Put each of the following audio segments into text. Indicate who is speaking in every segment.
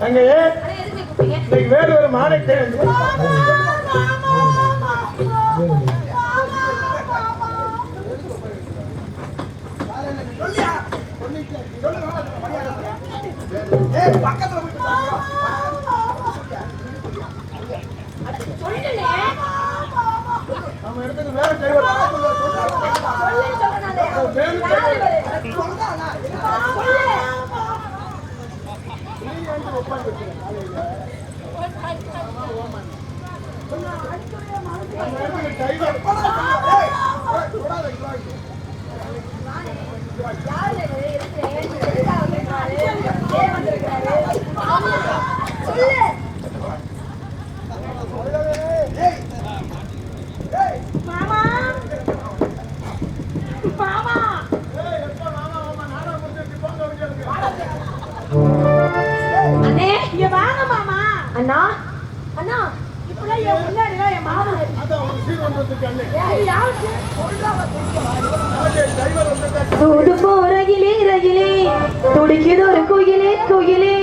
Speaker 1: அங்கே இன்னைக்கு வேறு ஒரு மாநிலத்தை இடத்துக்கு வேற டிரைவர்
Speaker 2: அண்ணே இங்க வாங்க மாமா அண்ணா அண்ணா இப்பெல்லாம் என் முன்னாடி என் மாமா
Speaker 1: அதான் ஒரு சீர் வந்துருக்காங்க
Speaker 2: தூடு போறகிலே ரகிலே துடிக்குது ஒரு குயிலே குயிலே.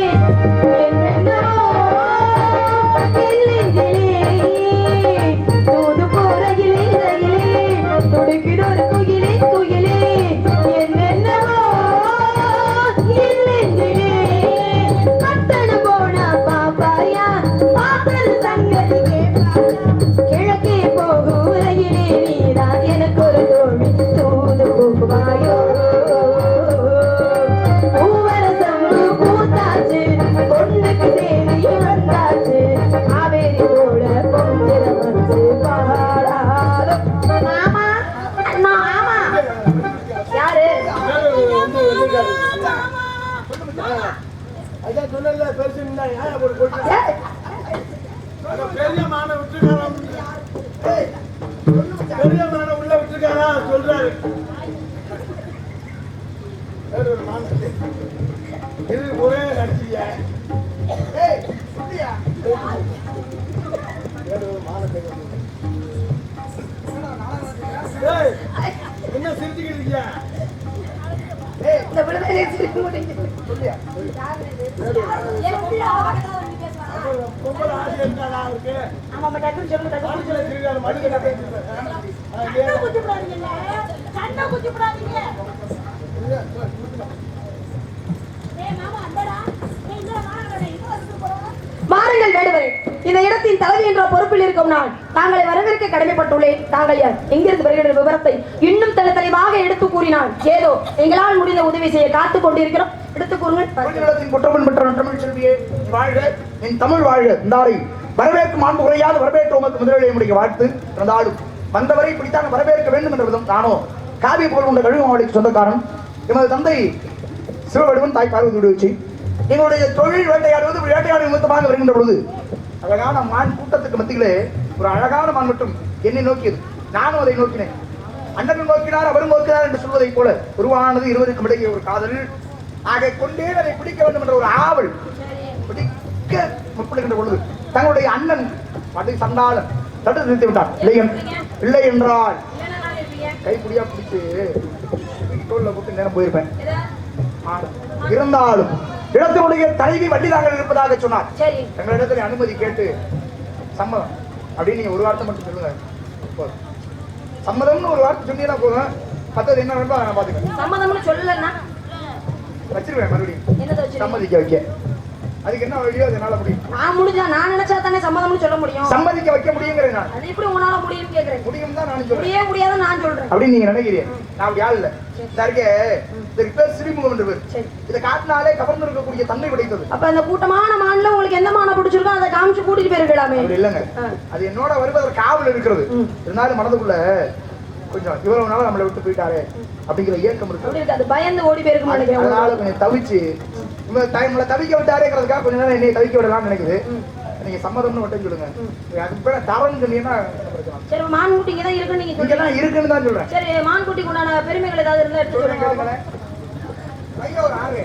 Speaker 1: அதான் சொன்னல பெருசு பெரிய மான விட்டுருக்காராம் பெரிய மான உள்ள விட்டுருக்காரா? சொல்றாரு. இது ஒரே நடிச்சிய? என்ன சிரிச்சுக்கிட்டு இருக்கியா?
Speaker 2: இந்த விடுதலை
Speaker 1: இருக்காதா அவருக்கு
Speaker 2: ஆமா டக்குன்னு சொல்லு டக்குன்னு
Speaker 1: மனுஷனை
Speaker 2: இந்த தலைவி என்ற பொறுப்பில் இருக்கும் நான் தாங்களை வரவேற்க கடமைப்பட்டுள்ளேன். தாங்கள் யார் எங்கிருந்து வருகிற விவரத்தை இன்னும் தலை தெளிவாக எடுத்து கூறினான் ஏதோ எங்களால் முடிந்த உதவி செய்ய காத்துக் கொண்டிருக்கிறோம். எடுத்து கூறுங்கள்.
Speaker 3: குற்றமன் பெற்ற தமிழ் செல்வியே வாழ்க. என் தமிழ் வாழ்க. இந்தாரை வரவேற்கும் மாண்பு குறையாத வரவேற்று உமக்கு முதலிலே என்னுடைய வாழ்த்து. இருந்தாலும் வந்தவரை இப்படித்தான் வரவேற்க வேண்டும் என்ற விதம் நானோ காவிய போல் உள்ள கழுகு மாவளிக்கு சொந்தக்காரன். எமது தந்தை சிவவடிவன் தாய் பார்வதி விடுவிச்சு எங்களுடைய தொழில் வேட்டையாடுவது வேட்டையாடு நிமித்தமாக வருகின்ற பொழுது அழகான மான் கூட்டத்துக்கு மத்தியிலே ஒரு அழகான மான் மட்டும் என்னை நோக்கியது. நானும் அதை நோக்கினேன். அண்ணன் நோக்கினார் அவரும் நோக்கினார் என்று சொல்வதைப் போல உருவானது இருவருக்கும் இடையே ஒரு காதல். ஆக கொண்டே அதை பிடிக்க வேண்டும் என்ற ஒரு ஆவல் பிடிக்க முற்படுகின்ற பொழுது தங்களுடைய அண்ணன் அதை சண்டாளன் தடுத்து நிறுத்தி விட்டார் இல்லை இல்லை என்றால் கைப்பிடியா பிடிச்சு தோல்ல போட்டு நேரம் போயிருப்பேன். இருந்தாலும் இடத்தினுடைய தலைவி வண்டிதாங்கள் இருப்பதாக சொன்னார். எங்களிடத்தில் அனுமதி கேட்டு சம்மதம். அப்படின்னு நீங்க ஒரு வார்த்தை மட்டும் சொல்லுங்க. போதும். சம்மதம்னு ஒரு வார்த்தை சொன்னீங்கன்னா போதும். மற்றது என்ன வேணுமோ நான் பாத்துக்கிறேன்
Speaker 2: சம்மதம்னு சொல்லலன்னா?
Speaker 3: வச்சிருவேன் மறுபடியும். சம்மதிக்க வைக்க. அதுக்கு என்ன வழியோ அது என்னால முடியும்.
Speaker 2: நான் முடிஞ்சா நான் நினைச்சா தானே சம்மதம்னு சொல்ல முடியும்.
Speaker 3: சம்மதிக்க வைக்க முடியுங்கிறேன் நான்.
Speaker 2: அது எப்படி உன்னால முடியும்னு கேக்குறேன்?
Speaker 3: முடியும் தான் நான் சொல்றேன்.
Speaker 2: முடியே முடியாதுன்னு நான் சொல்றேன்.
Speaker 3: அப்படின்னு நீங்க நினைக்கிறீங்க. நான் அப்படி ஆள் இல்ல இந்த இருக்கே இதுக்கு பேர் சிறுமுகம் என்று பேர் இதை காட்டினாலே கவர்ந்து இருக்கக்கூடிய தன்மை கிடைத்தது
Speaker 2: அப்ப அந்த கூட்டமான மான்ல உங்களுக்கு எந்த மானை பிடிச்சிருக்கோ அதை காமிச்சு கூட்டிட்டு போயிருக்கலாமே.
Speaker 3: அப்படி இல்லைங்க. அது என்னோட வருவதற்கு காவல் இருக்கிறது. இருந்தாலும் மனதுக்குள்ள கொஞ்சம் இவ்வளவு நாள் நம்மளை விட்டு போயிட்டாரே அப்படிங்கிற ஏக்கம் இருக்கு.
Speaker 2: அப்படி அது பயந்து ஓடி போயிருக்கும் நினைக்கிறேன்
Speaker 3: அதனால கொஞ்சம் தவிச்சு த- நம்மளை தவிக்க விட்டாரேங்கிறதுக்காக கொஞ்ச நேரம் என்னை தவிக்க விடலாம்னு நினைக்குது. நீங்க சம்மதம்னு மட்டும் சொல்லுங்க. அதுக்கு பேர தரன்னு சொன்னீங்கன்னா?
Speaker 2: சரி மான் இங்க தான் இருக்குன்னு நீங்க
Speaker 3: தான் இருக்குன்னு தான் சொல்றேன்.
Speaker 2: சரி மான்குட்டிக்கு உண்டான பெருமைகள் ஏதாவது இருந்தா எடுத்து சொல்லுங்க.
Speaker 3: ஒரு ஆறு.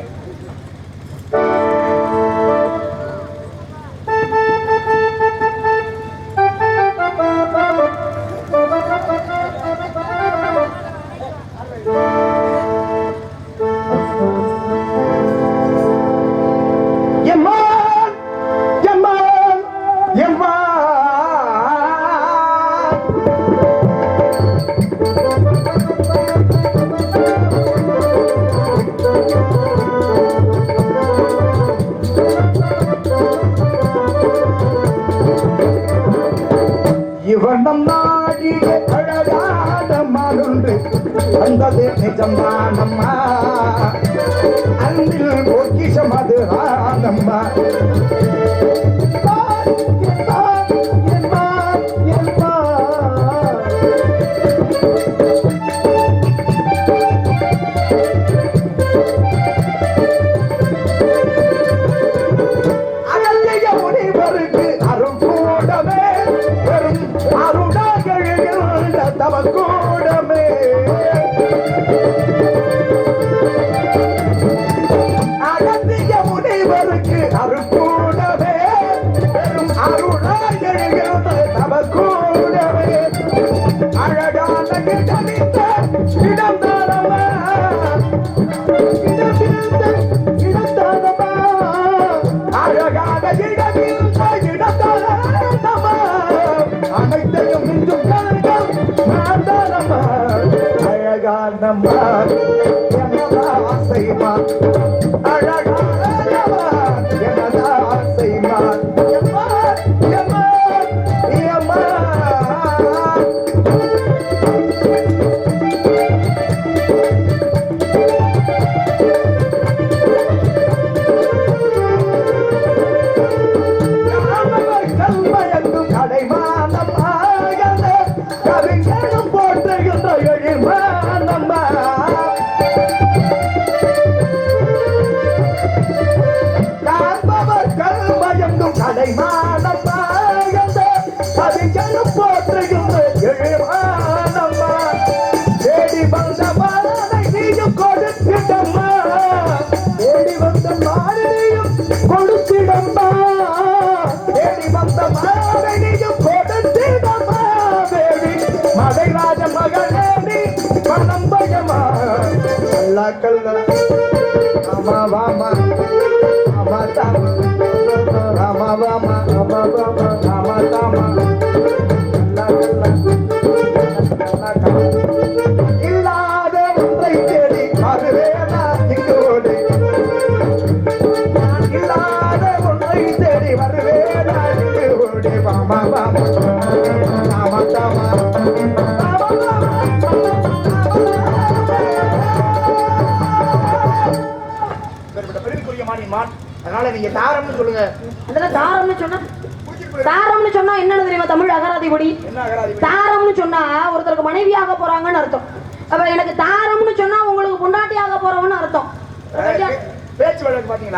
Speaker 3: வந்தது நிஜம்தானம்மா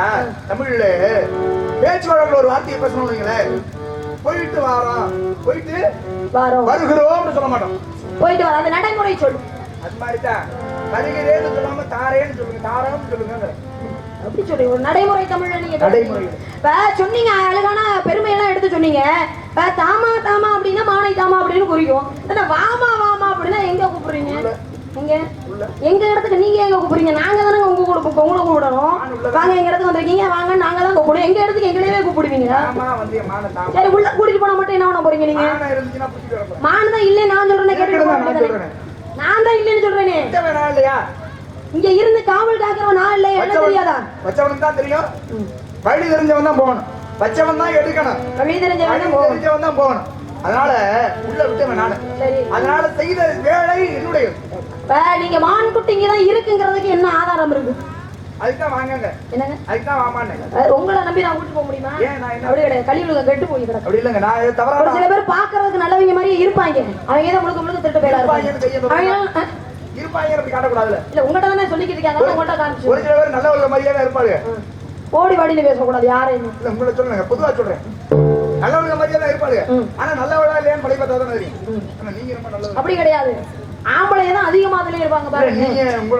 Speaker 3: பாத்தீங்களா தமிழ்ல பேச்சு வழக்குல ஒரு வார்த்தையை பேசணும் வைங்களேன் போயிட்டு வாரோம் போயிட்டு
Speaker 2: வாரோம்.
Speaker 3: வருகிறோம்னு சொல்ல மாட்டோம்.
Speaker 2: போயிட்டு வர அந்த நடைமுறை சொல்லு.
Speaker 3: அது மாதிரி தான் வருகிறேன்னு சொல்லாம தாரேன்னு சொல்லுங்க. தாரம்னு சொல்லுங்க
Speaker 2: அப்படி சொல்லி. ஒரு நடைமுறை தமிழ்ல நீங்க
Speaker 3: நடைமுறை.
Speaker 2: இப்ப சொன்னீங்க. அழகான பெருமையெல்லாம் எடுத்து சொன்னீங்க. இப்ப தாமா தாமா அப்படின்னா மானை தாமா அப்படின்னு குறிக்கும். வாமா வாமா அப்படின்னா எங்க கூப்பிடுறீங்க? எங்க எங்க இடத்துக்கு நீங்க எங்க கூப்பிடுறீங்க? நாங்க தானே உங்க கூட உங்களை கூப்பிடணும் வாங்க எங்க இடத்துக்கு வந்திருக்கீங்க? வாங்க நாங்க தான் கூப்பிடுவோம். எங்க இடத்துக்கு எங்களையே கூப்பிடுவீங்க? சரி உள்ள கூட்டிட்டு போனா மட்டும் என்ன பண்ண போறீங்க நீங்க?
Speaker 3: மான
Speaker 2: தான் இல்லை நான் சொல்றேன் கேட்டுட்டு
Speaker 3: நான்
Speaker 2: தான். இல்லைன்னு சொல்றேனே.
Speaker 3: இல்லையா?
Speaker 2: இங்க இருந்து காவல் காக்கிறவன் நான் இல்லை என்ன தெரியாதா?
Speaker 3: வச்சவனுக்கு தான் தெரியும். வழி தெரிஞ்சவன் தான் போகணும். வச்சவன் தான் எடுக்கணும்.
Speaker 2: வழி
Speaker 3: தெரிஞ்சவன் தான் போகணும். அதனால உள்ள விட்டவன் நானு அதனால செய்த வேலை என்னுடைய
Speaker 2: நீங்க மான் குட்டி இங்க தான் இருக்குங்கிறதுக்கு என்ன ஆதாரம் இருக்கு
Speaker 3: அதுதான் வாங்கங்க.
Speaker 2: என்னங்க?
Speaker 3: அதுதான் வாமான்னு.
Speaker 2: உங்களை நம்பி நான் கூட்டிட்டு போக முடியுமா? அப்படி கிடையாது. கழிவுல கெட்டு போய் கிடக்கு.
Speaker 3: அப்படி இல்லைங்க நான்
Speaker 2: ஒரு
Speaker 3: தவறான
Speaker 2: சில பேர் பாக்குறதுக்கு நல்லவங்க மாதிரியே இருப்பாங்க. அவங்க ஏதோ முழுக்க முழுக்க திருட்டு போயிடா
Speaker 3: இருப்பாங்கன்னு கையை தொடுங்க.
Speaker 2: அவங்க அஹ்,
Speaker 3: இருப்பாங்க அப்படி காட்டக்கூடாதுல
Speaker 2: இல்ல உங்கள்கிட்ட தானே சொல்லிக்கிட்டு இருக்காங்க உங்கள்கிட்ட
Speaker 3: ஒரு
Speaker 2: காமிச்சு.
Speaker 3: சில பேர் நல்ல உள்ள மாதிரியே தான் இருப்பாங்க
Speaker 2: ஓடி வாடின்னு பேசக்கூடாது யாரையும்.
Speaker 3: இல்ல உங்களை சொல்லுங்க பொதுவா சொல்றேன்.
Speaker 2: ம்.
Speaker 3: ஆனா நல்லவளா இல்லையான்னு பழைய பார்த்தா தான் தெரியும் ஆனா நீங்க ரொம்ப நல்லது
Speaker 2: அப்படி கிடையாது. ஆம்பளைங்க தான் அதிகமா அதுல இருப்பாங்க பாருங்க.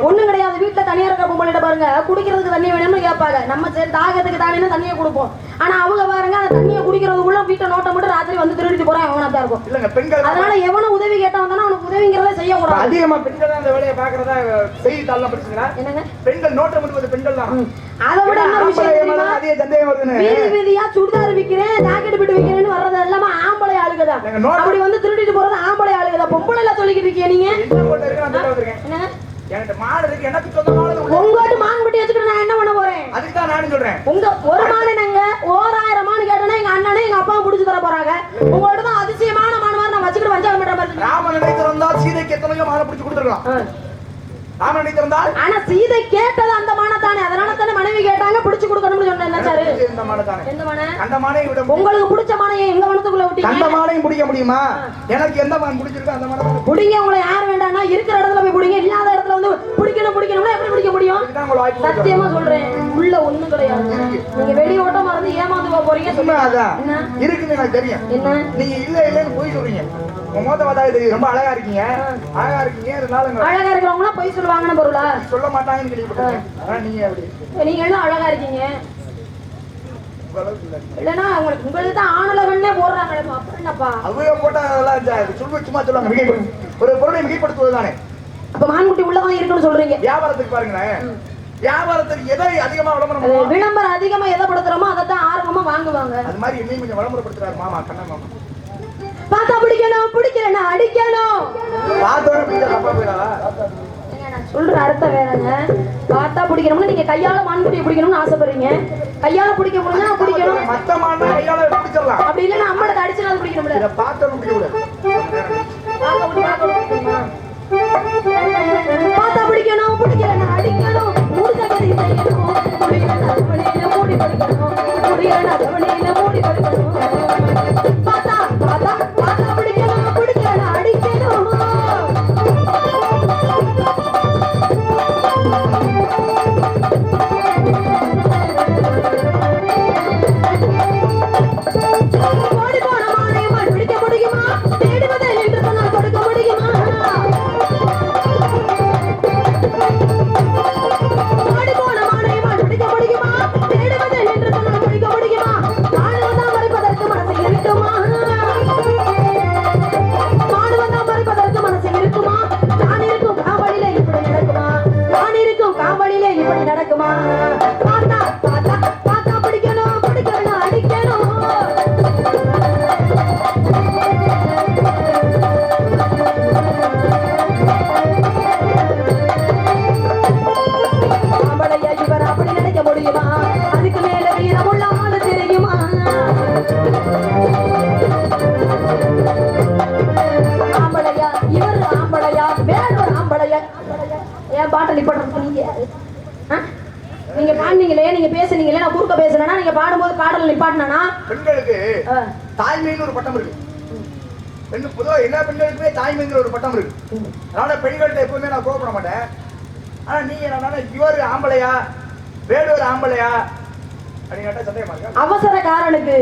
Speaker 2: ஒண்ணும் கிடையாது. வீட்டுல தனியா இருக்கிற பொம்பளைகிட்ட பாருங்க. குடிக்கிறதுக்கு தண்ணி வேணும்னு கேட்பாங்க. நம்ம சரி தாகத்துக்கு தானே தண்ணியை கொடுப்போம். ஆனா அவங்க பாருங்க அந்த தண்ணியை குடிக்கிறதுக்குள்ள வீட்டை நோட்டை மட்டும் ராத்திரி வந்து திருடிட்டு போறான் அவனா தான் இருக்கும் அதனால எவனும் உதவி கேட்டா வந்தானா அவனுக்கு செய்யக்கூடாது
Speaker 3: அதிகமா பெண்கள் தான் அந்த வேலையை பாக்குறதா செய்தித்தாள்லாம் படிச்சுங்களா?
Speaker 2: என்னங்க?
Speaker 3: பெண்கள் நோட்டம் பண்ணுவது பெண்கள் தான்
Speaker 2: அதை விட இன்னொரு விஷயம் தெரியுமா?
Speaker 3: அதிக சந்தேகம் வருதுன்னு.
Speaker 2: வீதி வீதியா சுடிதார் விக்கிறேன் ஜாக்கெட் பிட்டு விக்கிறேன்னு வர்றது எல்லாமே ஆம்பளை
Speaker 3: நோட்
Speaker 2: அப்படி வந்து திருடிட்டு போறது ஆம்பளை ஆளுகதான். பொம்பளை எல்லாம் சொல்லிக்கிட்டு இருக்கீங்க நீங்க?
Speaker 3: என்ன என்கிட்ட மாடு இருக்கு. எனக்கு சொந்தமானது
Speaker 2: மான்குட்டி வச்சுக்கிட்டு நான் என்ன பண்ண போறேன்?
Speaker 3: அதுக்கு தான் நானும் சொல்றேன்.
Speaker 2: உங்க ஒரு மாடு நாங்க ஓராயிரம் மாடு எங்க அண்ணனும் எங்க அப்பாவும் புடிச்சு தர போறாங்க. உங்கள்ட்ட தான் அதிசயமான
Speaker 3: ராமன் நினைத்திருந்தால் சீதைக்கு எத்தனையோ மாலை பிடிச்சு கொடுத்துருக்கலாம். ராமன் நினைத்திருந்தால்
Speaker 2: ஆனா சீதை கேட்டது அந்த மானை தானே அதனால தானே மனைவி கேட்டாங்க பிடிச்சு கொடுக்கணும்னு சொன்னேன் சாரு?
Speaker 3: இந்த மாலை தானே
Speaker 2: எந்த மானை?
Speaker 3: அந்த மானையும் விட.
Speaker 2: உங்களுக்கு பிடிச்ச மானை ஏன் எங்க மனத்துக்குள்ள
Speaker 3: அந்த
Speaker 2: விட்டீங்க
Speaker 3: மானையும் பிடிக்க முடியுமா? எனக்கு எந்த மான் பிடிச்சிருக்கோ அந்த மானை
Speaker 2: புடிங்க உங்களை யார் வேண்டாம்னா இருக்கிற இடத்துல போய் புடிங்க. இல்லாத இடத்துல வந்து பிடிக்கணும் பிடிக்கணும்னா எப்படி பிடிக்க முடியும். சத்தியமா சொல்றேன் உள்ள ஒண்ணும் கிடையாது. நீங்க வெளி ஓட்டமா இருந்து ஏமாந்து போறீங்க
Speaker 3: இருக்குன்னு எனக்கு தெரியும்.
Speaker 2: என்ன?
Speaker 3: நீங்க இல்ல இல்லன்னு போய் சொல்றீங்க. உங்க மோத்த பார்த்தா தெரியும் ரொம்ப அழகா இருக்கீங்க. அழகா இருக்கீங்க இருந்தாலும்
Speaker 2: அழகா இருக்கிறவங்க பொய் சொல்லுவாங்கன்னு பொருளா?
Speaker 3: சொல்ல மாட்டாங்கன்னு கேள்விப்பட்டிருக்கேன். ஆனா நீங்க
Speaker 2: நீங்க எல்லாம் அழகா இருக்கீங்க.
Speaker 3: உங்க அளவுக்கு இல்ல.
Speaker 2: இல்லைன்னா உங்களுக்கு உங்களுக்கு தான் ஆணுலகன்னே போடுறாங்க அப்புறம் என்னப்பா?
Speaker 3: அவங்க போட்டா அதெல்லாம் சொல்லு சும்மா சொல்லுவாங்க ஒரு பொருளை மிகைப்படுத்துவது தானே.
Speaker 2: அப்ப மான்குட்டி உள்ளதான் இருக்குன்னு சொல்றீங்க.
Speaker 3: வியாபாரத்துக்கு பாருங்களேன். வியாபாரத்துக்கு எதை அதிகமா விளம்பரம்
Speaker 2: விளம்பரம் அதிகமா எதை படுத்துறோமோ அதை தான் ஆர்வமா வாங்குவாங்க.
Speaker 3: அது மாதிரி என்னையும் கொஞ்சம் விளம்பரப்படுத்துறாரு மாமா கண்ணன் மாமா
Speaker 2: பார்த்தா பிடிக்கணும் பிடிக்கலன்னா அடிக்கணும். சொல்ற அர்த்தம் வேறங்க? பார்த்தா பிடிக்கணும்னு நீங்க கையால மான்குட்டியை பிடிக்கணும்னு ஆசைப்படுறீங்க. கையால பிடிக்க முடியும்னா பிடிக்கணும்.
Speaker 3: மத்த மானா கையால பிடிச்சிடலாம்.
Speaker 2: அப்படி இல்லைன்னா அம்மடத்தை அடிச்சு நான் பிடிக்கணும்ல.
Speaker 3: இதை பார்த்தோன்னு பிடிக்க பெண்களுக்கு தாய்மைன்னு ஒரு பட்டம் இருக்கு. பெண் பொதுவா எல்லா பெண்களுக்குமே தாய்மைங்கிற ஒரு பட்டம் இருக்கு. அதனால பெண்கள்ட்ட எப்பவுமே நான் கோவப்பட மாட்டேன். ஆனா நீங்க என்னன்னா இவர் ஆம்பளையா? வேறொரு ஆம்பளையா? இருக்கா?
Speaker 2: அவசரக்காரனுக்கு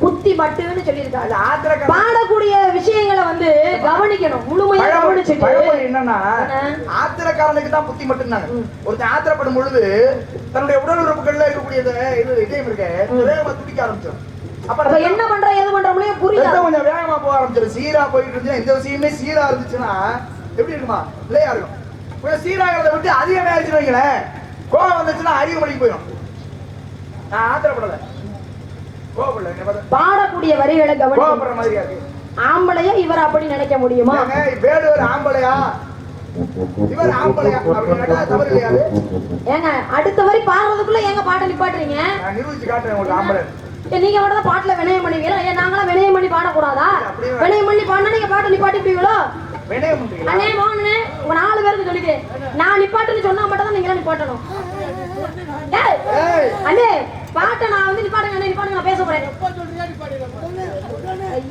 Speaker 2: புத்தி பட்டுன்னு சொல்லியிருக்காங்க. பாடக்கூடிய விஷயங்களை வந்து கவனிக்கணும். முழுமையா கவனிச்சுட்டு.
Speaker 3: பழமொழி என்னன்னா
Speaker 2: என்ன?
Speaker 3: ஆத்திரக்காரனுக்கு தான் புத்தி மட்டும்தாங்க ஒருத்தன் ஆத்திரப்படும் பொழுது தன்னுடைய உடல் உறுப்புகள்ல இருக்கக்கூடிய இது இதயம் இருக்க துடிக்க ஆரம்பிச்சிடும்
Speaker 2: அப்ப
Speaker 3: அப்புறம்
Speaker 2: என்ன பண்ற எது பண்றோம்னே புரியாது
Speaker 3: ரத்தம் கொஞ்சம் வேகமா போக ஆரம்பிச்சிடும் சீரா போயிட்டு இருந்துச்சுன்னா இந்த விஷயமே சீரா இருந்துச்சுன்னா எப்படி இருக்குமா? இல்லையா இருக்கும். கொஞ்சம் சீராகிறத விட்டு அதிகமே ஆயிடுச்சுன்னு வைங்களேன். கோவம் வந்துச்சுன்னா அதிக மணிக்கு போயிடும். நான் ஆத்திரப்படல.
Speaker 2: பாடக்கூடிய வரிகளை
Speaker 3: மாதிரியா இருக்கு.
Speaker 2: ஆம்பளையா இவர் அப்படி நினைக்க முடியுமா?
Speaker 3: வேடுவர் ஆம்பளையா? இவர் ஆம்பளையா? தவறு அது?
Speaker 2: ஏங்க அடுத்த வரி பாடுறதுக்குள்ள ஏங்க பாட்டை நிப்பாட்டுறீங்க?
Speaker 3: நிரூபிச்சு காட்டுறேன் உங்களுக்கு ஆம்பளை.
Speaker 2: நீங்க மட்டும் தான் பாட்டுல வினயம் பண்ணுவீங்களா ஏன் நாங்களாம் வினயம் பண்ணி பாடக்கூடாதா வினயம் பண்ணி பாடினா நீங்க பாட்டு
Speaker 3: பண்றீங்களா
Speaker 2: அண்ணே மோகனே உங்க நாலு பேருக்கு சொல்லிட்டேன் நான் நிப்பாட்டுன்னு சொன்னா மட்டும் தான் நீங்க நிப்பாட்டணும் அண்ணே பாட்டை நான் வந்து நிப்பாட்டுங்க அண்ணே நிப்பாட்டுங்க நான் பேச போறேன்.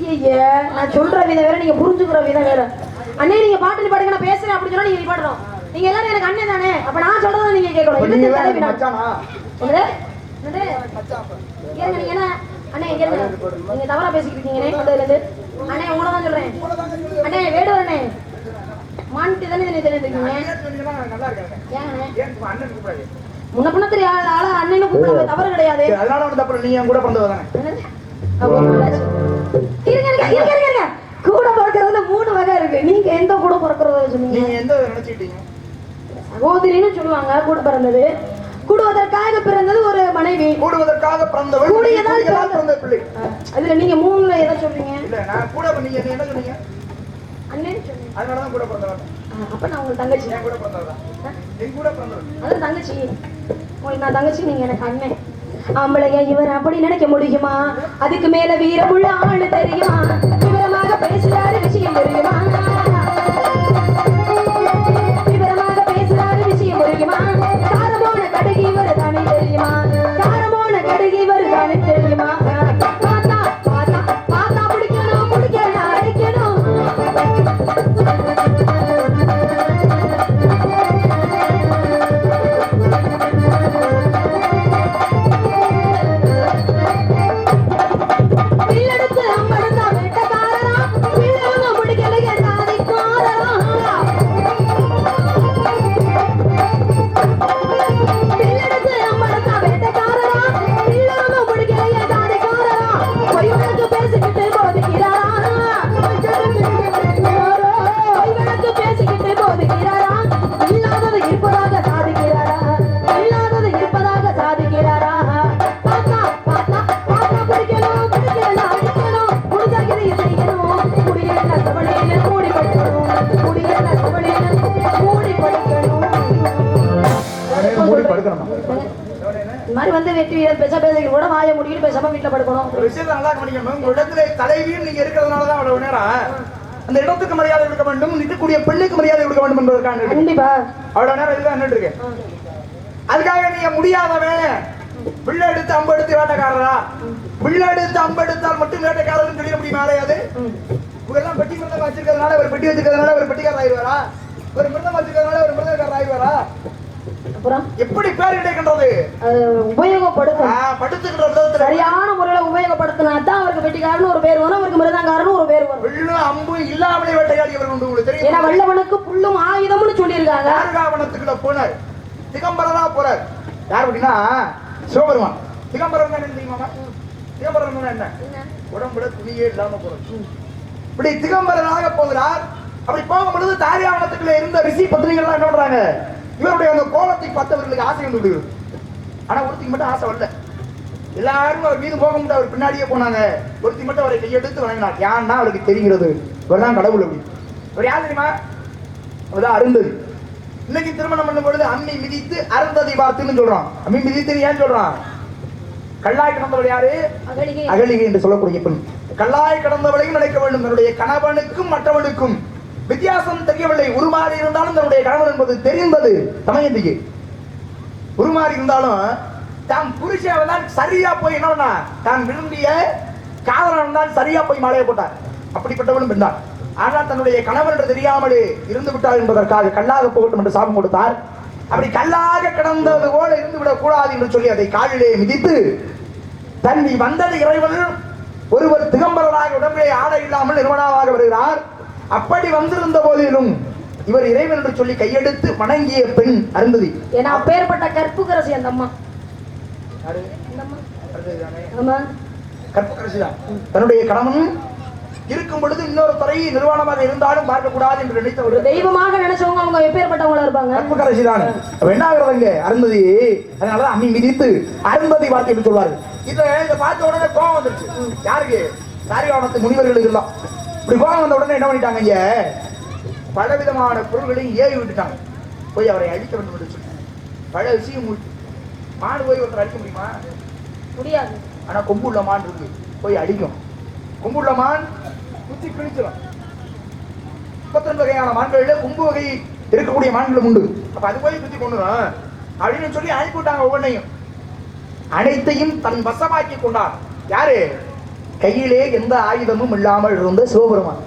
Speaker 2: ஐயே நான் சொல்ற விதம் வேற நீங்க புரிஞ்சுக்கிற விதம் வேற. அண்ணே நீங்க பாட்டு நிப்பாட்டுங்க நான் பேசுறேன் அப்படின்னு சொன்னா நீங்க நிப்பாட்டணும். நீங்க எல்லாரும் எனக்கு அண்ணே தானே. அப்ப நான் சொல்றதை நீங்க கேட்கணும். என்ன? அண்ணே எங்க நீங்க தவறா பேசிக்கிட்டு இருக்கீங்க இருந்து. அண்ணே உங்களை தான் சொல்றேன். அண்ணே வேடுவர் அண்ணே. மான்ட்டு தானே
Speaker 3: அண்ணன் இருக்காங்க? அண்ணன்
Speaker 2: முன்ன தெரியாத ஆள அண்ணன்னு கூப்பிடாம தவறு கிடையாது.
Speaker 3: கூட பிறந்தவ தானே?
Speaker 2: இருங்க இருங்க இருங்க கூட பிறக்கிறதுல மூணு வகை இருக்கு. நீங்க எந்த கூட பிறக்கிறத சொன்னீங்க?
Speaker 3: நீங்க எந்த நினைச்சிட்டீங்க
Speaker 2: சகோதரின்னு சொல்லுவாங்க கூட பிறந்தது. கூடுவதற்காக பிறந்தது ஒரு மனைவி.
Speaker 3: கூடுவதற்காக பிறந்தவள்
Speaker 2: கூடியதால் பிறந்த-
Speaker 3: பிள்ளை
Speaker 2: அதுல நீங்க மூணுல எதை சொல்றீங்க?
Speaker 3: இல்ல நான் கூட நீங்க என்ன சொன்னீங்க?
Speaker 2: அண்ணன் சொன்னீங்க
Speaker 3: அதனாலதான் கூட பிறந்தவன்
Speaker 2: அஹ், அப்ப நான் உங்களுக்கு தங்கச்சி.
Speaker 3: என் கூட பிறந்தவன்
Speaker 2: அஹ்,
Speaker 3: என் கூட பிறந்தவன்
Speaker 2: அதான் தங்கச்சி. உங்களுக்கு நான் தங்கச்சி நீங்க எனக்கு அண்ணன். ஆம்பளைங்க இவர் அப்படி நினைக்க முடியுமா? அதுக்கு மேல வீரமுள்ள ஆளு தெரியுமா? விவரமாக பேசுறாரு விஷயம் தெரியுமா?
Speaker 3: ஒரு விஷயத்தை நல்லா கவனிக்கணும். உங்க இடத்துல தலைவியும் நீங்க இருக்கிறதுனாலதான் அவ்வளவு நேரம் அந்த இடத்துக்கு மரியாதை கொடுக்க வேண்டும் நிற்கக்கூடிய பெண்ணுக்கு மரியாதை கொடுக்க வேண்டும் என்பதற்காக
Speaker 2: கண்டிப்பா.
Speaker 3: அவ்வளவு நேரம் இதுதான் நின்று அதுக்காக நீங்க முடியாதவன் பிள்ளை எடுத்து அம்பு எடுத்து வேட்டைக்காரரா? பிள்ளை எடுத்து அம்பு எடுத்தால் மட்டும் வேட்டைக்காரர்னு சொல்லிட முடியுமா இவரெல்லாம் பெட்டி மிருந்தம் வச்சிருக்கிறதுனால ஒரு பெட்டி வச்சிருக்கிறதுனால ஒரு பெட்டிக்காரர் ஆயிடுவாரா? ஒரு மிருந்தம் வச்சிருக்கிறதுனால ஒரு மிருந்தக்காரர் ஆயிடுவாரா?
Speaker 2: அப்புறம்?
Speaker 3: எப்படி பேர் கிடைக்கின்றது
Speaker 2: அது உபயோகப்படுத்தணும்
Speaker 3: ஆஹ், படுத்துக்கிற விதத்துல
Speaker 2: சரியான முறையில உபயோகப்படுத்தினா தான் அவருக்கு வெட்டிக்காரன்னு ஒரு பேர் வரும் அவருக்கு மிருதங்காரன்னு ஒரு பேர் வரும்
Speaker 3: அம்பும் இல்லாமலே வேட்டையாடியவர் உண்டு உங்களுக்கு
Speaker 2: ஏன்னா
Speaker 3: தெரியும்?
Speaker 2: வல்லவனுக்கு புல்லும் ஆயுதம்னு சொல்லியிருக்காங்க.
Speaker 3: யாருகாவனத்துக்குள்ள போனார்? திகம்பரனா போறார். யார் அப்படின்னா சிவபெருமான். திகம்பரம் என்ன தெரியுமா? திகம்பரம் என்ன? உடம்புல துணியே இல்லாம போறது இப்படி திகம்பரனாக போகிறார். அப்படி போகும் பொழுது தாரியாவனத்துக்குள்ள இருந்த ரிஷி பத்னிகள்லாம் என்ன பண்றாங்க? இவருடைய அந்த கோலத்தை பார்த்தவர்களுக்கு ஆசை விடுகிறது ஆனா ஒருத்திக்கு மட்டும் ஆசை வரல. எல்லாரும் அவர் மீது போக முடியாது அவர் பின்னாடியே போனாங்க. ஒருத்தி மட்டும் அவரை கையெடுத்து வணங்கினார். யாருன்னா அவருக்கு தெரிகிறது? இவர்தான் கடவுள். அப்படி இவர் யார் தெரியுமா? அவர்தான் அருந்ததி. இன்னைக்கு திருமணம் பண்ணும் பொழுது அம்மி மிதித்து அருந்ததி பார்த்துன்னு சொல்றான். அம்மி மிதித்து ஏன் சொல்றான்? கல்லாய் கிடந்தவள் யாரு?
Speaker 2: அகலிகை.
Speaker 3: என்று சொல்லக்கூடிய பெண். கல்லாய் கடந்தவளையும் நினைக்க வேண்டும். தன்னுடைய கணவனுக்கும் மற்றவனுக்கும் வித்தியாசம் தெரியவில்லை. உருமாறி இருந்தாலும் தன்னுடைய கணவன் என்பது தெரிந்தது. தமயந்திக்கு. உருமாறி இருந்தாலும் தான் புருஷன் தான் சரியா போய் என்ன பண்ணா தான் விரும்பிய காதலன் தான் சரியா போய் மாலையை போட்டார் அப்படிப்பட்டவனும் பெண்ணார் ஆனால் தன்னுடைய கணவன் என்று தெரியாமலே இருந்து விட்டார் என்பதற்காக கல்லாக போகட்டும் என்று சாபம் கொடுத்தார். அப்படி கல்லாக கிடந்தது போல இருந்து விடக் கூடாது என்று சொல்லி அதை காலிலே மிதித்து தன்னை வந்தது இறைவன் ஒருவர் திகம்பரராக உடம்பிலே ஆடை இல்லாமல் நிர்மலாவாக வருகிறார். அப்படி வந்திருந்த போதிலும் இவர் இறைவன் என்று சொல்லி கையெடுத்து வணங்கிய பெண் அருந்ததி.
Speaker 2: ஏன்னா அப்பேற்பட்ட கற்புகரசி அந்த அம்மா.
Speaker 3: தன்னுடைய கணவன் இருக்கும் பொழுது இன்னொரு துறை நிர்வாணமாக இருந்தாலும் பார்க்கக்கூடாது என்று நினைத்த
Speaker 2: தெய்வமாக நினைச்சவங்க அவங்க எப்பேற்பட்டவங்களா இருப்பாங்க?
Speaker 3: கற்புக்கரசி தான் என்ன ஆகுறதுங்க அருந்ததி. அதனால அம்மி மிதித்து அருந்ததி வார்த்தை என்று சொல்வார்கள் இத இத பார்த்த உடனே கோபம் வந்துருச்சு. யாருக்கு? காரியாவனத்து முனிவர்களுக்கு எல்லாம் இப்படி கோபம் வந்த உடனே என்ன பண்ணிட்டாங்க இங்க? பலவிதமான பொருள்களையும் ஏவி விட்டுட்டாங்க. போய் அவரை அழிக்க வேண்டும் என்று சொல்லி. பல விஷயம். மாடு போய் ஒருத்தர் அடிக்க முடியுமா?
Speaker 2: முடியாது.
Speaker 3: ஆனா கொம்புள்ள மான் இருக்கு. போய் அடிக்கும். கொம்புள்ள மான் குத்தி கிழிச்சிடும் முப்பத்தி வகையான மான்களில் கொம்பு வகை இருக்கக்கூடிய மான்களும் உண்டு. அப்ப அது போய் குத்தி கொண்டுரும் அப்படின்னு சொல்லி அனுப்பி விட்டாங்க ஒவ்வொன்றையும். அனைத்தையும் தன் வசமாக்கி கொண்டார். யாரு? கையிலே எந்த ஆயுதமும் இல்லாமல் இருந்த சிவபெருமான்.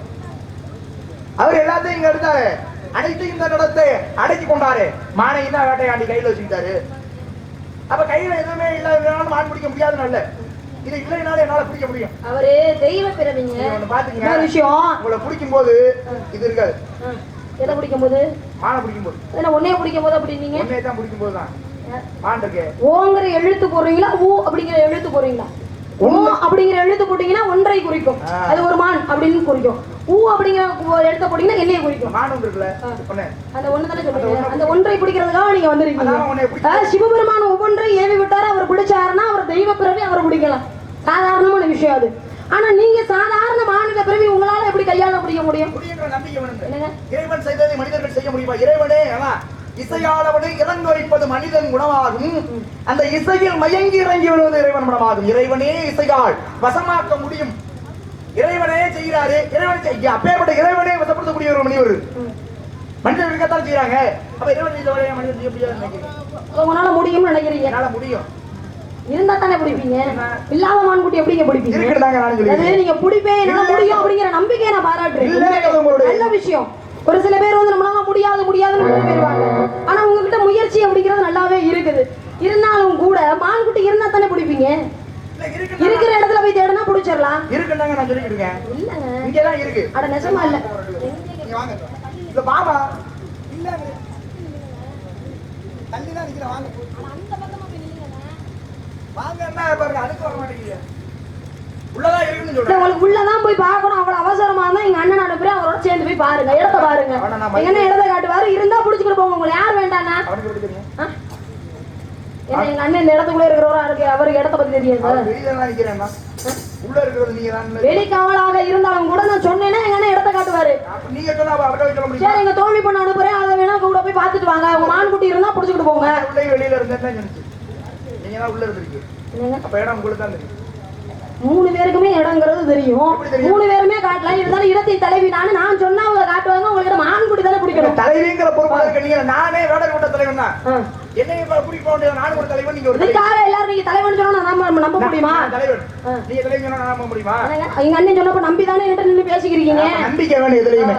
Speaker 3: அவர் எல்லாத்தையும் இங்க எடுத்தாரு. அனைத்தையும் தன் இடத்தை அடக்கி கொண்டாரு. மானையும் தான் வேட்டையாண்டி கையில வச்சுக்கிட்டாரு? அப்ப கையில எதுவுமே இல்லாதனால மான் பிடிக்க முடியாதுன்னு இல்ல. இது இல்லைனாலும் என்னால பிடிக்க முடியும்.
Speaker 2: அவரு தெய்வ பிறவிங்க.
Speaker 3: நீங்க
Speaker 2: இன்னொரு விஷயம்.
Speaker 3: உங்களை பிடிக்கும் போது இது இருக்காது.
Speaker 2: எதை பிடிக்கும் போது
Speaker 3: மானை பிடிக்கும் போது
Speaker 2: என்ன ஒன்னே பிடிக்கும் போது அப்படின்னீங்க
Speaker 3: ஒன்னே தான் பிடிக்கும் போது தான் மான் இருக்கு.
Speaker 2: ஓங்கிற எழுத்து போடுறீங்களா ஊ அப்படிங்கிற எழுத்து போடுறீங்களா? ஓ அப்படிங்கிற எழுத்து போட்டீங்கன்னா ஒன்றை குறிக்கும். அது ஒரு மான் அப்படின்னு குறிக்கும். ஊ அப்படிங்கிற ஒரு எழுத்த போட்டீங்கன்னா என்னைய குறிக்கும்
Speaker 3: மான் ஒன்று இருக்குல்ல. ஒண்ணு
Speaker 2: அந்த ஒண்ணு தானே சொல்றீங்க அந்த ஒன்றை பிடிக்கிறதுக்காக நீங்க வந்திருக்கீங்க. சிவபெருமான் ஒவ்வொன்றை ஏவி விட்டாரு அவர் பிடிச்சாருன்னா அவர் தெய்வ பிறவி அவர் பிடிக்கலாம் சாதாரணமான விஷயம் அது. ஆனா நீங்க சாதாரண மாநில பிறவி உங்களால எப்படி கையாள பிடிக்க முடியும்?
Speaker 3: இறைவன் செய்ததை மனிதர்கள் செய்ய முடியுமா? இறைவனே இசையாளவனை இறங்க வைப்பது மனிதன் குணமாகும். அந்த இசையில் மயங்கி இறங்கி வருவது இறைவன் குணமாகும். இறைவனே இசையால் வசமாக்க முடியும். இறைவனே செய்கிறாரு இறைவன் அப்பேற்பட்ட இறைவனே வசப்படுத்தக்கூடிய ஒரு மனிதர்.
Speaker 2: ம்.
Speaker 3: மனிதர்கள் இருக்கத்தான் செய்யறாங்க அப்ப இறைவன் செய்த வேலையை மனிதன் செய்ய நினைக்கிறேன்
Speaker 2: உங்களால முடியும்னு நினைக்கிறீங்க?
Speaker 3: என்னால முடியும்.
Speaker 2: இருந்தா தானே பிடிப்பீங்க இல்லாத மான்குட்டி எப்படிங்க பிடிப்பீங்க?
Speaker 3: சொல்லிக்கிறேன்
Speaker 2: நீங்க பிடிப்பேன் என்னால முடியும் அப்படிங்கிற நம்பிக்கையை நான் பாராட்டுறேன். நல்ல விஷயம். ஒரு சில பேர் வந்து நம்மளால முடியாது முடியாதுன்னு போயிருவாங்க ஆனா உங்ககிட்ட முயற்சி அப்படிங்கிறது நல்லாவே இருக்குது. இருந்தாலும் கூட மான்குட்டி இருந்தா தானே பிடிப்பீங்க. இருக்கிற இடத்துல போய் தேடினா பிடிச்சிடலாம்.
Speaker 3: இருக்குதாங்க நான் சொல்லிக்கிட்டு இருக்கேன்
Speaker 2: இல்லங்க.
Speaker 3: இங்கதான் இருக்கு.
Speaker 2: அட நிஜமா இல்ல.
Speaker 3: நீங்க வாங்க. இல்ல பாபா
Speaker 1: இல்ல தள்ளி தான் நிக்கிறேன் வாங்க.
Speaker 3: வாங்க என்ன பாருங்க அதுக்கு வர உள்ளதான் இருக்குன்னு
Speaker 2: இல்ல,
Speaker 3: சொல்றேன்
Speaker 2: உங்களுக்கு உள்ளதான் போய் பார்க்கணும். அவ்வளவு அவசரமா இருந்தா எங்க அண்ணன் அனுப்புறேன் அவரோட சேர்ந்து போய் பாருங்க. இடத்த பாருங்க. அண்ணன் இடத்த காட்டுவாரு. இருந்தா புடிச்சுக்கிட்டு போங்க. உங்களை யார் வேண்டானா என்ன எங்க அண்ணன் இந்த இடத்துக்குள்ள இருக்கிறவரா இருக்கு? அவருக்கு இடத்த பத்தி தெரியாது.
Speaker 3: தான் உள்ள இருக்கிறது நீங்க தான்
Speaker 2: வெளிக்காவலாக இருந்தாலும் கூட நான் சொன்னேன்னா எங்க அண்ணன் இடத்த காட்டுவாரு.
Speaker 3: நீங்க சொன்னா அவ அவர்கிட்ட சொல்ல முடியுமா?
Speaker 2: சரி எங்க தோழி பொண்ணு அனுப்புறேன். அதை வேணா கூட போய் பார்த்துட்டு வாங்க. உங்க மான்குட்டி இருந்தா புடிச்சுக்கிட்டு போங்க.
Speaker 3: உள்ளே வெளியில இருந்தேன்னு தான் நீங்க தான் உள்ள? அப்ப இடம் உங்களுக்கு தான் தெரியும்.
Speaker 2: மூணு பேருக்குமே இடங்கிறது தெரியும்? மூணு பேருமே காட்டலாம். இருந்தாலும் இடத்தின் தலைவி நானு நான் சொன்னா அவங்க காட்டுவாங்க. உங்ககிட்ட மான்குட்டி தானே
Speaker 3: நீங்க
Speaker 2: பிடிக்கணும்.
Speaker 3: தலைவிங்கிற இருக்க நீங்க நானே வேடர் கூட்ட தலைவன் தான். என்னைய இப்ப கூட்டிட்டு போக வேண்டியது நானும் ஒரு தலைவன் நீங்க ஒரு தலைவன்.
Speaker 2: இதுக்காக எல்லாரும் நீங்க தலைவன் சொன்னா நம்ம நம்ப முடியுமா?
Speaker 3: நான் தலைவன்.
Speaker 2: ஆ.
Speaker 3: நீங்க தலைவன் சொன்னா நான் நம்ப முடியுமா?
Speaker 2: என்னங்க? எங்க அண்ணன் சொன்னப்ப நம்பி தானே என்கிட்ட நின்று பேசிக்கிறீங்க?
Speaker 3: அப்ப நம்பிக்கை வேணும் எதுலையுமே.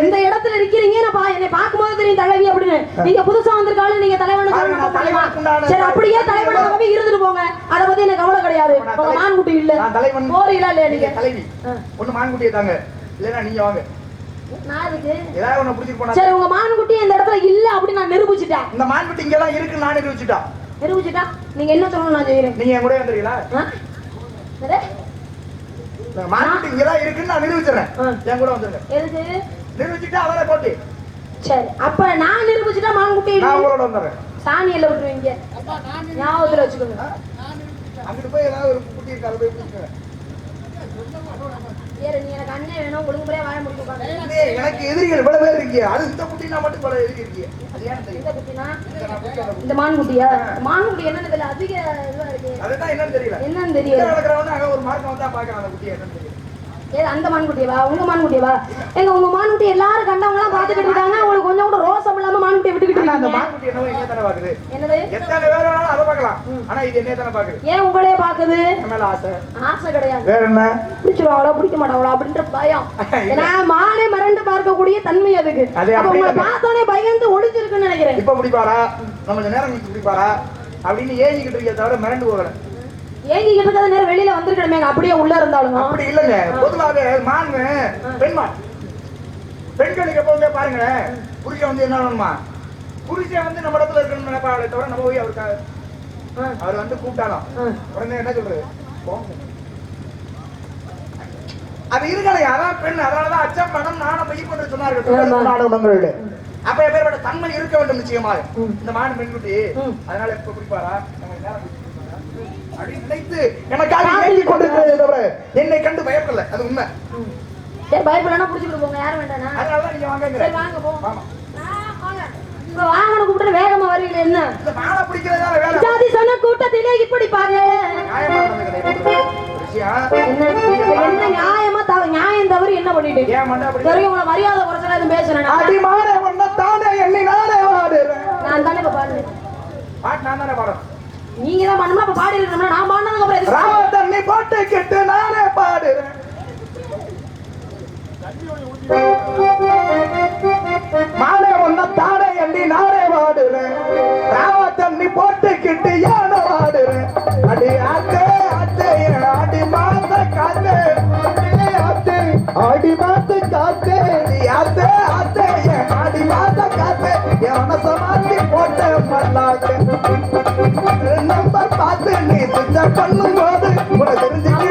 Speaker 2: இந்த இடத்துல இருக்கீங்க என்னை பார்க்கும்போது தெரியும் தலைவி அப்படின்னு. நீங்க புதுசா வந்திருக்காலும் நீங்க
Speaker 3: தலைவனுக்கு
Speaker 2: சரி அப்படியே தலைவனாகவே இருந்துட்டு போங்க. அத பத்தி எனக்கு கவலை கிடையாது. மான்குட்டி இல்ல.
Speaker 3: தலைவன்.
Speaker 2: போறீங்களா இல்லையா
Speaker 3: நீங்க? தலைவி.
Speaker 2: ஆ.
Speaker 3: ஒண்ணு மான்குட்டியை தாங்க. இல்லைன்னா நீங்க வாங்க.
Speaker 2: நான் இதுக்கு
Speaker 3: ஏதாவது ஒண்ணு பிடிச்சிட்டு போனா
Speaker 2: சரி உங்க மான்குட்டி இந்த இடத்துல இல்ல அப்படின்னு நான் நிரூபிச்சுட்டேன்.
Speaker 3: இந்த மான்குட்டி இங்க தான் இருக்கு நானே நிரூபிச்சுட்டா?
Speaker 2: நிரூபிச்சுட்டா? நீங்க என்ன சொல்லணும் நான் செய்யறேன்?
Speaker 3: நீங்க என் கூட? இந்த மான்குட்டி இங்க தான் இருக்குன்னு நான் நிரூபிச்சிடுறேன்.
Speaker 2: ஆ.
Speaker 3: என் கூட வந்துருங்க.
Speaker 2: எதுக்கு?
Speaker 3: நிரூபிச்சுட்டு அவரை போட்டு.
Speaker 2: சரி அப்ப நான் நிரூபிச்சுட்டா மான்குட்டி
Speaker 3: நான். உங்களோட வந்துடுறேன்.
Speaker 2: சாணியில விட்டுருவீங்க ஞாபகத்துல வச்சுக்கோங்க.
Speaker 3: அங்கிட்டு போய் ஏதாவது ஒரு குட்டி இருக்கு அதை போய்
Speaker 2: எனக்கு
Speaker 3: எதிரிகள் இவ்வளவு பேர் இருக்கீங்க அது இந்த குட்டி நான் மட்டும் பல எதிரி இருக்கீங்க
Speaker 2: குட்டினா. இந்த மான்குட்டியா? மான்குட்டி என்னன்னு தெரியல? அதிக இதுவா இருக்கு.
Speaker 3: அதுதான் என்னன்னு தெரியல.
Speaker 2: என்னன்னு தெரியல?
Speaker 3: நடக்கிறவங்க அங்க ஒரு மார்க்கம் வந்தா அந்த குட்டி என்னன்னு தெரியல.
Speaker 2: ஏது அந்த மான்குட்டியவா உங்க மான்குட்டியவா எங்க உங்க மான்குட்டி எல்லாரும் கண்டவங்க எல்லாம் பாத்துக்கிட்டு இருக்காங்க. உங்களுக்கு கொஞ்சம் கூட ரோசம் இல்லாம மான்குட்டியை விட்டுக்கிட்டு இருக்கீங்க.
Speaker 3: மான்குட்டி என்னவோ என்ன தானே பாக்குது
Speaker 2: என்னது?
Speaker 3: எத்தனை பேர் வேணாலும் அதை பார்க்கலாம். ஆனா இது என்ன தானே பாக்குது
Speaker 2: ஏன் உங்களே பாக்குது
Speaker 3: மேல ஆசை.
Speaker 2: ஆசை கிடையாது.
Speaker 3: வேற என்ன?
Speaker 2: பிடிச்சிருவாங்களோ பிடிக்க மாட்டாங்களோ அப்படின்ற பயம். ஏன்னா மானே மறந்து பார்க்கக்கூடிய தன்மை அதுக்கு
Speaker 3: அது
Speaker 2: அப்ப உங்களை. பார்த்தோன்னே பயந்து ஒளிஞ்சிருக்குன்னு நினைக்கிறேன்.
Speaker 3: இப்ப பிடிப்பாரா நம்ம நேரம் பிடிப்பாரா அப்படின்னு ஏங்கிக்கிட்டு இருக்க தவிர மிரண்டு போகல.
Speaker 2: ஏங்கிக்கிட்டு இருக்கிற நேரம் வெளியில வந்திருக்கணுமே அப்படியே உள்ள இருந்தாலும்
Speaker 3: அப்படி இல்லைங்க. பொதுவாக மான் பெண் மான் பெண்களுக்கு எப்பவுமே பாருங்க புருஷன் வந்து என்ன வேணுமா புருஷன் வந்து நம்ம இடத்துல இருக்கணும்னு நினைப்பாங்களே தவிர நம்ம போய் அவருக்காக
Speaker 2: ஆ,
Speaker 3: அவர் வந்து கூப்பிட்டாலும். உடனே என்ன சொல்றது. அது இருக்கலையா அதான் பெண். அதனாலதான் அச்சம் மனம் நாணம் பொய் கொண்டு சொன்னார்கள்.
Speaker 2: ஆமா.
Speaker 3: நாடகங்கள் அப்ப எப்பேற்பட்ட தன்மை இருக்க வேண்டும் நிச்சயமாக. இந்த மான் பெண்குட்டி
Speaker 2: ம்.
Speaker 3: அதனால எப்ப குடிப்பாரா? நம்ம நேரம் நினைத்து எனக்காக ஏங்கிக் கொண்டிருக்கிறதே தவிர என்னை கண்டு பயப்படல. அது உண்மை.
Speaker 2: சரி பயப்படலாம் புடிச்சுக்கிட்டு போங்க. யாரும்
Speaker 3: நீங்க வாங்க
Speaker 2: சரி வாங்க போ. கூப்பிட்டு வேகமா வரீங்க என்ன?
Speaker 3: இந்த மானை பிடிக்கிறதால வேலை
Speaker 2: ஜாதி சொன்ன கூட்டத்திலே இப்படி பாரு
Speaker 3: நியாயமா
Speaker 2: என்ன என்ன தவ நியாயம் தவறு என்ன பண்ணிட்டு?
Speaker 3: அப்படி?
Speaker 2: சரி உங்களை மரியாதை குறைச்சல எதுவும் பேசுறேன்.
Speaker 3: அடி மாறே ஒன்ன தானே எண்ணி நானே வாடுறேன்.
Speaker 2: நான் தானே பாடுறேன்.
Speaker 3: பாட்டு நான் தானே பாடுறேன்.
Speaker 2: நீங்க தான் பண்ணுமா அப்ப பாடி இருக்கணும் நான் பாடினதுக்கு அப்புறம்
Speaker 3: ராம தண்ணி போட்டு கிட்டு நானே பாடுறேன். மாலை வந்த தாடை அண்டி நானே பாடுறேன் ராம தண்ணி போட்டு கிட்டு யானை பாடுறேன் அடி ஆத்தே ஆத்தே ஆடி மாத காத்தே. அடி மா காத்து யாத்த ஆத்த என் ஆடி மாத்த காத்து என் மனசமாத்தி போட்ட பல்லாக்கு நம்பர் பார்த்து நீ சுத்த பண்ணும் போது உனக்கு தெரிஞ்சு